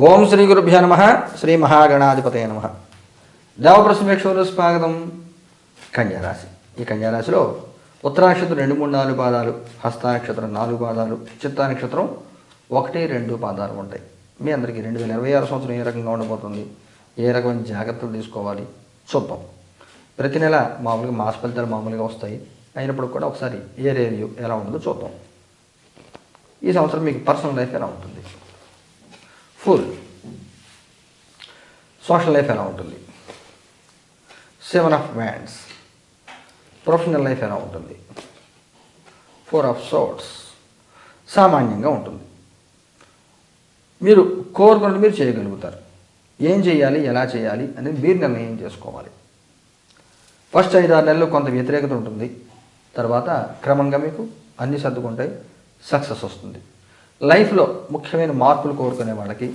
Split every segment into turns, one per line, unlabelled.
ఓం శ్రీ గురుభ్య నమ. శ్రీ మహాగణాధిపతయ నమ. దేవప్రసమేక్షలు స్వాగతం. కన్యారాశి. ఈ కన్యారాశిలో ఉత్తరానక్షత్రం రెండు మూడు నాలుగు పాదాలు హస్తానక్షత్రం నాలుగు పాదాలు చిత్తానక్షత్రం ఒకటి రెండు పాదాలు ఉంటాయి. మీ అందరికీ రెండు వేల ఇరవై ఆరు సంవత్సరం ఏ రకంగా ఉండబోతుంది? ఏ రకమైన జాగ్రత్తలు తీసుకోవాలి? చూద్దాం. ప్రతి నెల మామూలుగా మాస ఫలితాలు మామూలుగా వస్తాయి. అయినప్పుడు కూడా ఒకసారి ఏ రేడియో ఎలా ఉంటుందో చూద్దాం. ఈ సంవత్సరం మీకు పర్సనల్ లైఫ్ ఎలా ఉంటుంది? ఫుల్. సోషల్ లైఫ్ ఎలా ఉంటుంది? Seven of wands professional life ఎలా ఉంటుంది? ఫోర్ ఆఫ్ సోట్స్ సామాన్యంగా ఉంటుంది. మీరు కోరుకున్నది మీరు చేయగలుగుతారు. ఏం చేయాలి ఎలా చేయాలి అనేది మీరు నిర్ణయం చేసుకోవాలి. ఫస్ట్ ఐదు ఆరు నెలలు కొంత వ్యతిరేకత ఉంటుంది. తర్వాత క్రమంగా మీకు అన్ని సర్దుకుంటాయి సక్సెస్ వస్తుంది. లైఫ్లో ముఖ్యమైన మార్పులు కోరుకునే వాళ్ళకి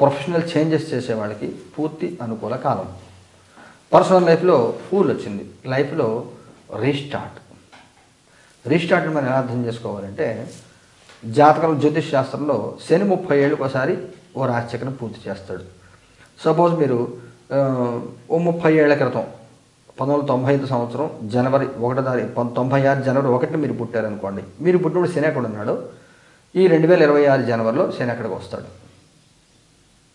ప్రొఫెషనల్ చేంజెస్ చేసే వాళ్ళకి పూర్తి అనుకూల కాలం. పర్సనల్ లైఫ్లో ఫూల్ వచ్చింది. లైఫ్లో రీస్టార్ట్ రీస్టార్ట్ని మనం ఎలా అర్థం చేసుకోవాలంటే జాతకం జ్యోతిష్ శాస్త్రంలో శని ముప్పై ఏళ్ళకి ఒకసారి ఓ రాశిచక్రం పూర్తి చేస్తాడు. సపోజ్ మీరు ఓ ముప్పై ఏళ్ళ క్రితం పంతొమ్మిది వందల తొంభై ఐదు సంవత్సరం జనవరి ఒకటో తారీఖు తొంభై ఆరు జనవరి ఒకటిని మీరు పుట్టారనుకోండి. మీరు పుట్టినప్పుడు శని ఎక్కడ ఉన్నాడు ఈ రెండు వేల ఇరవై ఆరు జనవరిలో శని అక్కడికి వస్తాడు.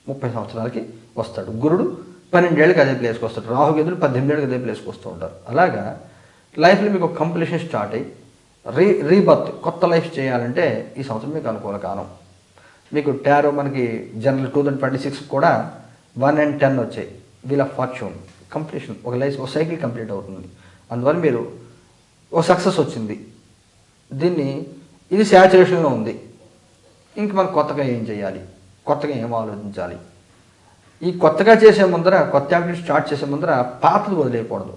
ముప్పై సంవత్సరాలకి వస్తాడు. గురుడు పన్నెండేళ్ళకి అదే ప్లేస్కి వస్తాడు. రాహుకేతుడు పద్దెనిమిదేళ్ళకి అదే ప్లేస్కి వస్తూ ఉంటారు. అలాగా లైఫ్లో మీకు ఒక కంప్లీషన్ స్టార్ట్ అయ్యి రీ రీబర్త్ కొత్త లైఫ్ చేయాలంటే ఈ సంవత్సరం మీకు అనుకూల కాలం. మీకు టారో మనకి general two thousand twenty six కూడా వన్ అండ్ టెన్ వచ్చాయి. వీల్ ఆఫ్ ఫార్చ్యూన్ కంప్లీషన్ ఒక లైఫ్ ఒక సైకిల్ కంప్లీట్ అవుతుంది. అందువల్ల మీరు ఒక సక్సెస్ వచ్చింది. దీన్ని ఇది శాచురేషన్లో ఉంది. ఇంక మనం కొత్తగా ఏం చేయాలి? కొత్తగా ఏం ఆలోచించాలి? ఈ కొత్తగా చేసే ముందర కొత్త యాక్టివిటీ స్టార్ట్ చేసే ముందర పాతలు వదిలేయకూడదు.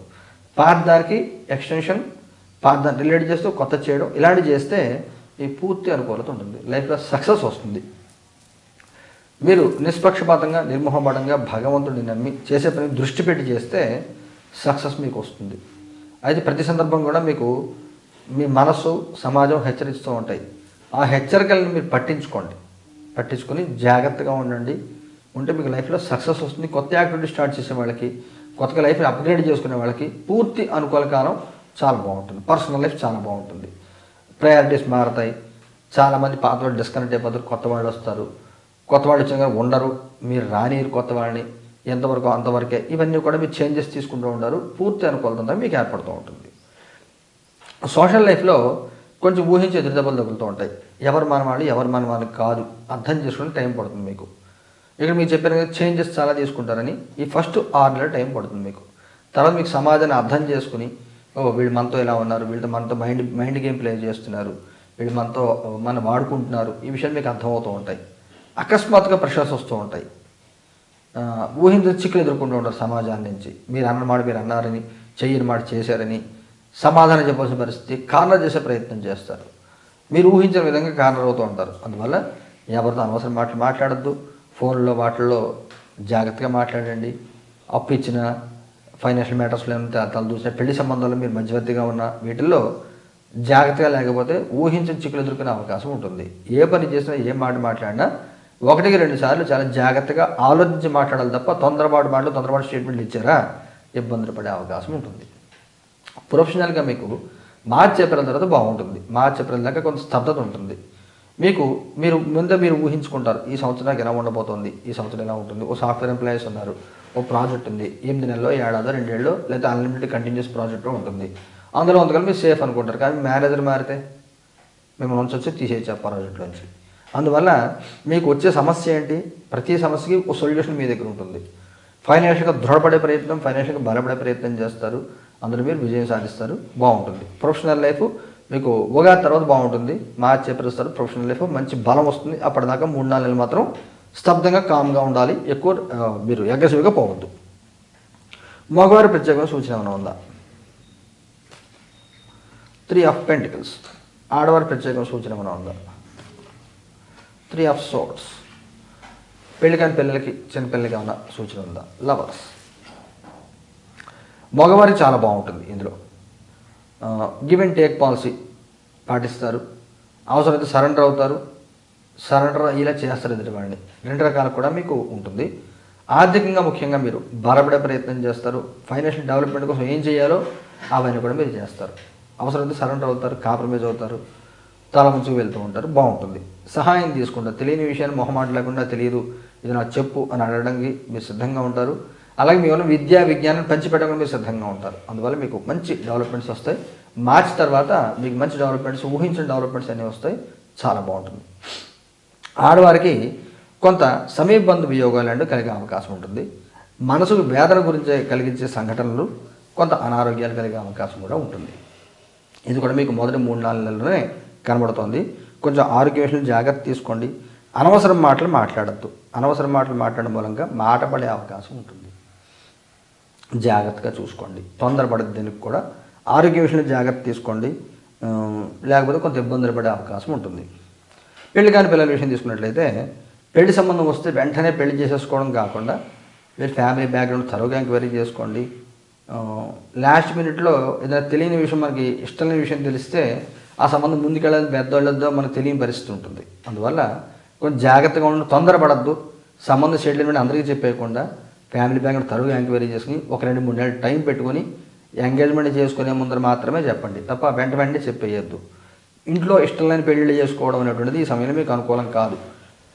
పాత దానికి ఎక్స్టెన్షన్ పాత దాన్ని రిలేట్ చేస్తూ కొత్త చేయడం ఇలాంటివి చేస్తే ఈ పూర్తి అనుకూలత ఉంటుంది. లైఫ్లో సక్సెస్ వస్తుంది. మీరు నిష్పక్షపాతంగా నిర్మోహమాటంగా భగవంతుడిని నమ్మి చేసే పని దృష్టి పెట్టి చేస్తే సక్సెస్ మీకు వస్తుంది. అయితే ప్రతి సందర్భం కూడా మీకు మీ మనస్సు సమాజం హెచ్చరిస్తూ ఉంటాయి. ఆ హెచ్చరికలను మీరు పట్టించుకోండి. పట్టించుకొని జాగ్రత్తగా ఉండండి. ఉంటే మీకు లైఫ్లో సక్సెస్ వస్తుంది. కొత్త యాక్టివిటీ స్టార్ట్ చేసే వాళ్ళకి కొత్తగా లైఫ్ని అప్గ్రేడ్ చేసుకునే వాళ్ళకి పూర్తి అనుకూల కాలం చాలా బాగుంటుంది. పర్సనల్ లైఫ్ చాలా బాగుంటుంది. ప్రయారిటీస్ మారతాయి. చాలామంది పాత వాళ్ళు డిస్కనెక్ట్ అయిపోతారు. కొత్త వాళ్ళు వస్తారు. కొత్త వాళ్ళు వచ్చిన కానీ ఉండరు. మీరు రానియరు కొత్త వాళ్ళని. ఎంతవరకు అంతవరకే. ఇవన్నీ కూడా మీరు చేంజెస్ తీసుకుంటూ ఉంటారు పూర్తి అనుకూలత మీకు ఏర్పడుతూ ఉంటుంది. సోషల్ లైఫ్లో కొంచెం ఊహించి ఎదురు దెబ్బలు తగులుతూ ఉంటాయి. ఎవరు మన వాళ్ళు ఎవరు మన వాళ్ళు కాదు. అర్థం చేసుకుని టైం పడుతుంది మీకు. ఇక్కడ మీకు చెప్పిన చేంజెస్ చాలా తీసుకుంటారని. ఈ ఫస్ట్ ఆరు టైం పడుతుంది మీకు. తర్వాత మీకు సమాజాన్ని అర్థం చేసుకుని ఓ వీళ్ళు మనతో ఇలా ఉన్నారు వీళ్ళతో మనతో మైండ్ మైండ్ గేమ్ ప్లే చేస్తున్నారు వీళ్ళు మనతో మనం వాడుకుంటున్నారు ఈ విషయాలు మీకు అర్థమవుతూ ఉంటాయి. అకస్మాత్తుగా ప్రెషర్స్ వస్తూ ఉంటాయి. ఊహించ ఊహించిన చిక్కులు ఎదుర్కొంటూ ఉంటారు సమాజాన్ని నుంచి. మీరు అన్నమాట మీరు అన్నారని చెయ్యని మాట చేశారని సమాధానం చెప్పాల్సిన పరిస్థితి కార్నర్ చేసే ప్రయత్నం చేస్తారు. మీరు ఊహించిన విధంగా కార్నర్ అవుతూ ఉంటారు. అందువల్ల ఎవరితో అనవసరం మాటలు మాట్లాడద్దు. ఫోన్లో వాటిల్లో జాగ్రత్తగా మాట్లాడండి. అప్పు ఇచ్చిన ఫైనాన్షియల్ మ్యాటర్స్లో ఏమైతే తల చూసిన పెళ్ళి సంబంధాలు మీరు మధ్యవర్తిగా ఉన్న వీటిల్లో జాగ్రత్తగా లేకపోతే ఊహించిన చిక్కులు ఎదుర్కొనే అవకాశం ఉంటుంది. ఏ పని చేసినా ఏ మాట మాట్లాడినా ఒకటికి రెండు సార్లు చాలా జాగ్రత్తగా ఆలోచించి మాట్లాడాలి తప్ప తొందరపాటు మాటలు తొందరపాటు స్టేట్మెంట్లు ఇచ్చారా? ఇబ్బందులు పడే అవకాశం ఉంటుంది. ప్రొఫెషనల్గా మీకు మార్చ్ ఏప్రిల్ తర్వాత బాగుంటుంది. మార్చ్ ఏప్రిల్ దాకా కొంత స్తబ్దత ఉంటుంది. మీకు మీరు ముందే మీరు ఊహించుకుంటారు ఈ సంవత్సరానికి ఎలా ఉండబోతోంది ఈ సంవత్సరం ఎలా ఉంటుంది. ఓ సాఫ్ట్వేర్ ఎంప్లాయీస్ ఉన్నారు ఓ ప్రాజెక్ట్ ఉంది. ఎనిమిది నెలలో ఏడాదో రెండేళ్ళు లేదా అన్లిమిటెడ్ కంటిన్యూస్ ప్రాజెక్ట్ ఉంటుంది. అందులో అందుకని మీరు సేఫ్ అనుకుంటారు కానీ మేనేజర్ మారితే మిమ్మల్ని నుంచి వచ్చి తీసేయచ్చు ఆ ప్రాజెక్ట్లోంచి అందువల్ల మీకు వచ్చే సమస్య ఏంటి? ప్రతి సమస్యకి ఒక సొల్యూషన్ మీ దగ్గర ఉంటుంది. ఫైనాన్షియల్గా దృఢపడే ప్రయత్నం ఫైనాన్షియల్గా బలపడే ప్రయత్నం చేస్తారు. అందులో మీరు విజయం సాధిస్తారు బాగుంటుంది. ప్రొఫెషనల్ లైఫ్ మీకు ఉగాది తర్వాత బాగుంటుంది మార్చి ఏప్రిల్ తర్వాత ప్రొఫెషనల్ లైఫ్ మంచి బలం వస్తుంది. అప్పటిదాకా మూడు నాలుగు నెలలు మాత్రం స్తబ్దంగా కామ్గా ఉండాలి. ఎక్కువ మీరు అగ్రెసివ్గా పోవద్దు. మగవారి ప్రత్యేకమైన సూచన ఏమైనా ఉందా? త్రీ ఆఫ్ పెంటికల్స్ ఆడవారి ప్రత్యేకమైన సూచన ఏమైనా ఉందా? త్రీ ఆఫ్ సోట్స్ పెళ్ళికాని పిల్లలకి చిన్న పిల్లలకి ఏమైనా సూచన ఉందా? లవర్స్ మగవారి చాలా బాగుంటుంది ఇందులో. గివ్ అండ్ టేక్ పాలసీ పాటిస్తారు. అవసరమైతే సరెండర్ అవుతారు. సరెండర్ ఇలా చేస్తారు ఎదుటివాడిని రెండు రకాలు కూడా మీకు ఉంటుంది. ఆర్థికంగా ముఖ్యంగా మీరు బలపడే ప్రయత్నం చేస్తారు. ఫైనాన్షియల్ డెవలప్మెంట్ కోసం ఏం చేయాలో అవన్నీ కూడా మీరు చేస్తారు. అవసరమైతే సరెండర్ అవుతారు కాంప్రమైజ్ అవుతారు తల ముంచుకు వెళ్తూ ఉంటారు. బాగుంటుంది. సహాయం తీసుకుంటారు. తెలియని విషయాన్ని మొహమాట లేకుండా తెలియదు. ఇది నాకు చెప్పు అని అడగడానికి మీరు సిద్ధంగా ఉంటారు. అలాగే మీ విద్యా విజ్ఞానం పంచిపెట్టడం మీరు సిద్ధంగా ఉంటారు. అందువల్ల మీకు మంచి డెవలప్మెంట్స్ వస్తాయి. మార్చి తర్వాత మీకు మంచి డెవలప్మెంట్స్ ఊహించిన డెవలప్మెంట్స్ అనేవి వస్తాయి. చాలా బాగుంటుంది. ఆడవారికి కొంత సమీపబంధ వియోగాలు అంటే కలిగే అవకాశం ఉంటుంది. మనసుకు వేదన గురించి కలిగించే సంఘటనలు కొంత అనారోగ్యాలు కలిగే అవకాశం కూడా ఉంటుంది. ఇది కూడా మీకు మొదటి మూడు నాలుగు నెలలోనే కనబడుతోంది. కొంచెం ఆరోగ్య విషయంలో జాగ్రత్త తీసుకోండి. అనవసరం మాటలు మాట్లాడద్దు. అనవసరం మాటలు మాట్లాడడం మూలంగా మాట పడే అవకాశం ఉంటుంది. జాగ్రత్తగా చూసుకోండి. తొందరపడద్దు దీనికి కూడా ఆరోగ్య విషయంలో జాగ్రత్త తీసుకోండి. లేకపోతే కొంత ఇబ్బందులు పడే అవకాశం ఉంటుంది. పెళ్ళి కాని పిల్లల విషయం తీసుకున్నట్లయితే పెళ్ళి సంబంధం వస్తే వెంటనే పెళ్ళి చేసేసుకోవడం కాకుండా మీరు ఫ్యామిలీ బ్యాక్గ్రౌండ్ తరువుగా ఎంక్వైరీ చేసుకోండి. లాస్ట్ మినిట్లో ఏదైనా తెలియని విషయం మనకి ఇష్టం లేని విషయం తెలిస్తే ఆ సంబంధం ముందుకెళ్ళదు పెద్దవాళ్ళతో మనకు తెలియని పరిస్థితి ఉంటుంది. అందువల్ల కొంచెం జాగ్రత్తగా ఉండి తొందరపడద్దు. సంబంధం సెటిల్మెంట్ అందరికీ చెప్పేయకుండా ఫ్యామిలీ బ్యాంక్ తరువుగా ఎంక్వైరీ చేసుకుని ఒక రెండు మూడు నెలలు టైం పెట్టుకొని ఎంగేజ్మెంట్ చేసుకునే ముందర మాత్రమే చెప్పండి. తప్ప వెంట వెంటనే చెప్పేయద్దు. ఇంట్లో ఇష్టం లేని పెళ్ళిళ్ళు చేసుకోవడం అనేటువంటిది ఈ సమయంలో మీకు అనుకూలం కాదు.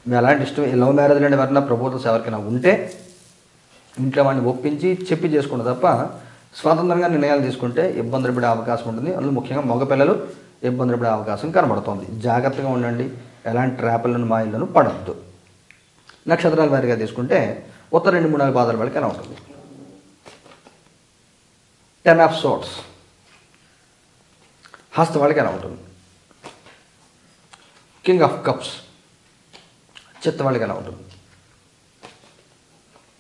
మీ అలాంటి ఇష్టం లవ్ మ్యారేజ్ లాంటి ఎవరైనా ప్రపోజల్స్ ఎవరికైనా ఉంటే ఇంట్లో వాడిని ఒప్పించి చెప్పి చేసుకుంటే తప్ప స్వతంత్రంగా నిర్ణయాలు తీసుకుంటే ఇబ్బందులు పడే అవకాశం ఉంటుంది. అందులో ముఖ్యంగా మగపిల్లలు ఇబ్బందులు పడే అవకాశం కనబడుతోంది. జాగ్రత్తగా ఉండండి. ఎలాంటి ట్రాపులను మాయిలను పడద్దు నక్షత్రాల వారిగా తీసుకుంటే ఉత్తర రెండు మూడు నాలుగు పాదాల వరకు ఎలా ఉంటుంది. టెన్ ఆఫ్ సోట్స్ హస్త వాళ్ళకి ఎలా ఉంటుంది. కింగ్ ఆఫ్ కప్స్ చిత్త వాళ్ళకి ఎలా ఉంటుంది.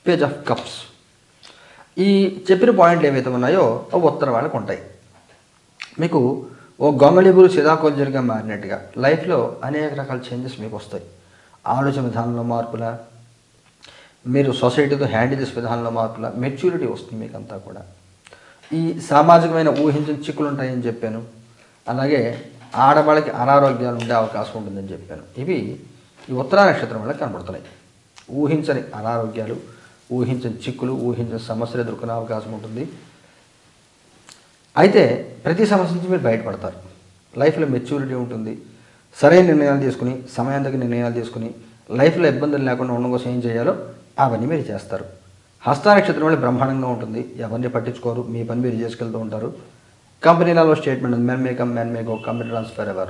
పేజ్ ఆఫ్ కప్స్ ఈ చెప్పిన పాయింట్లు ఏవైతే ఉన్నాయో అవి ఉత్తర వాళ్ళకి ఉంటాయి. మీకు ఓ గొంగళిబురు సిదాకోల్జర్గా మారినట్టుగా లైఫ్లో అనేక రకాల చేంజెస్ మీకు వస్తాయి. ఆలోచన విధానంలో మార్పుల మీరు సొసైటీతో హ్యాండిల్ చేసే విధానంలో మార్పుల మెచ్యూరిటీ వస్తుంది మీకంతా కూడా. ఈ సామాజికమైన ఊహించిన చిక్కులు ఉంటాయని చెప్పాను. అలాగే ఆడవాళ్ళకి అనారోగ్యాలు ఉండే అవకాశం ఉంటుందని చెప్పాను. ఇవి ఈ ఉత్తరా నక్షత్రం వల్ల కనబడుతున్నాయి. ఊహించని అనారోగ్యాలు ఊహించని చిక్కులు ఊహించని సమస్యలు ఎదుర్కొనే అవకాశం ఉంటుంది. అయితే ప్రతి సమస్య నుంచి మీరు బయటపడతారు. లైఫ్లో మెచ్యూరిటీ ఉంటుంది. సరైన నిర్ణయాలు తీసుకుని సమయానికి నిర్ణయాలు తీసుకుని లైఫ్లో ఇబ్బందులు లేకుండా ఉండడం కోసం ఏం చేయాలో అవన్నీ మీరు చేస్తారు. హస్త నక్షత్రం వల్ల బ్రహ్మాండంగా ఉంటుంది. ఎవరిని పట్టించుకోరు. మీ పని మీరు చేసుకెళ్తూ ఉంటారు. కంపెనీలలో స్టేట్మెంట్ ఉంది. మెన్ మేకమ్ మెన్ మేకో కంపెనీ ట్రాన్స్ఫర్ ఎవర్.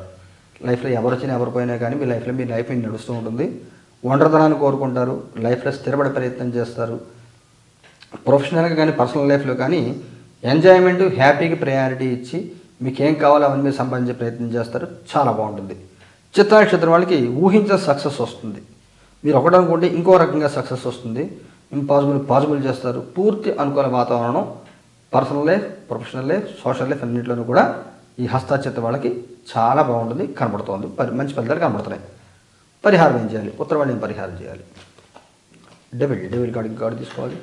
లైఫ్లో ఎవరు వచ్చినా ఎవరు పోయినా కానీ మీ లైఫ్లో మీ లైఫ్ నడుస్తూ ఉంటుంది. ఒంటరితనాన్ని కోరుకుంటారు. లైఫ్లో స్థిరపడే ప్రయత్నం చేస్తారు. ప్రొఫెషనల్గా కానీ పర్సనల్ లైఫ్లో కానీ ఎంజాయ్మెంట్ హ్యాపీకి ప్రయారిటీ ఇచ్చి మీకు ఏం కావాలో అవన్నీ మీరు సంపాదించే ప్రయత్నం చేస్తారు. చాలా బాగుంటుంది. చిత్ర నక్షత్రం వాళ్ళకి ఊహించిన సక్సెస్ వస్తుంది. మీరు ఒకటి అనుకుంటే ఇంకో రకంగా సక్సెస్ వస్తుంది. ఇంపాసిబుల్ పాసిబుల్ చేస్తారు. పూర్తి అనుకూల వాతావరణం personal life professional life social life అన్నింటిలోనూ కూడా ఈ హస్తాచిత్ర వాళ్ళకి చాలా బాగుంటుంది కనబడుతోంది. పరి మంచి ఫలితాలు కనబడుతున్నాయి. పరిహారం ఏం చేయాలి? ఉత్తరవాణి ఏం పరిహారం చేయాలి? డెబిల్ డెబిల్ కార్డు కార్డు తీసుకోవాలి.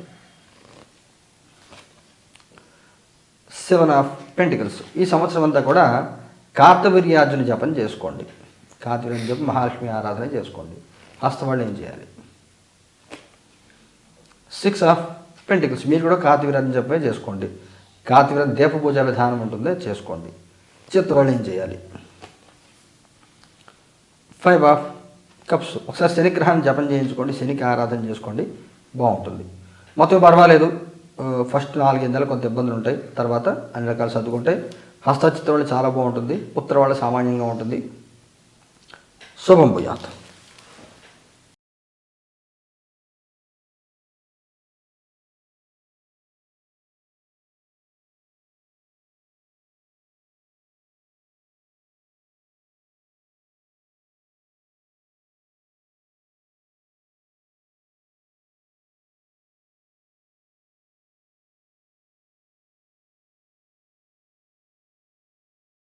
సెవెన్ ఆఫ్ పెంటికల్స్ ఈ సంవత్సరం అంతా కూడా కార్తవీర్యార్జున జపం చేసుకోండి. కార్తవీర్యార్జున జపం మహాలక్ష్మి ఆరాధన చేసుకోండి. హస్తవాళ్ళు ఏం చేయాలి? సిక్స్ ఆఫ్ పెంటికల్స్ మీరు కూడా కార్తవీర్యార్జున చెప్పే చేసుకోండి. కార్తవీర్యం దీప పూజ విధానం ఉంటుంది చేసుకోండి. చిత్తవాళ్ళు ఏం చేయాలి? ఫైవ్ ఆఫ్ కప్స్ ఒకసారి శనిగ్రహాన్ని జపం చేయించుకోండి శనికి ఆరాధన చేసుకోండి బాగుంటుంది. మొత్తం పర్వాలేదు. ఫస్ట్ నాలుగైదు నెలలు కొంత ఇబ్బందులు ఉంటాయి. తర్వాత అన్ని రకాలు సర్దుకుంటాయి. హస్తచిత్రం చాలా బాగుంటుంది. ఉత్తర సామాన్యంగా ఉంటుంది. శుభం భూయాత్.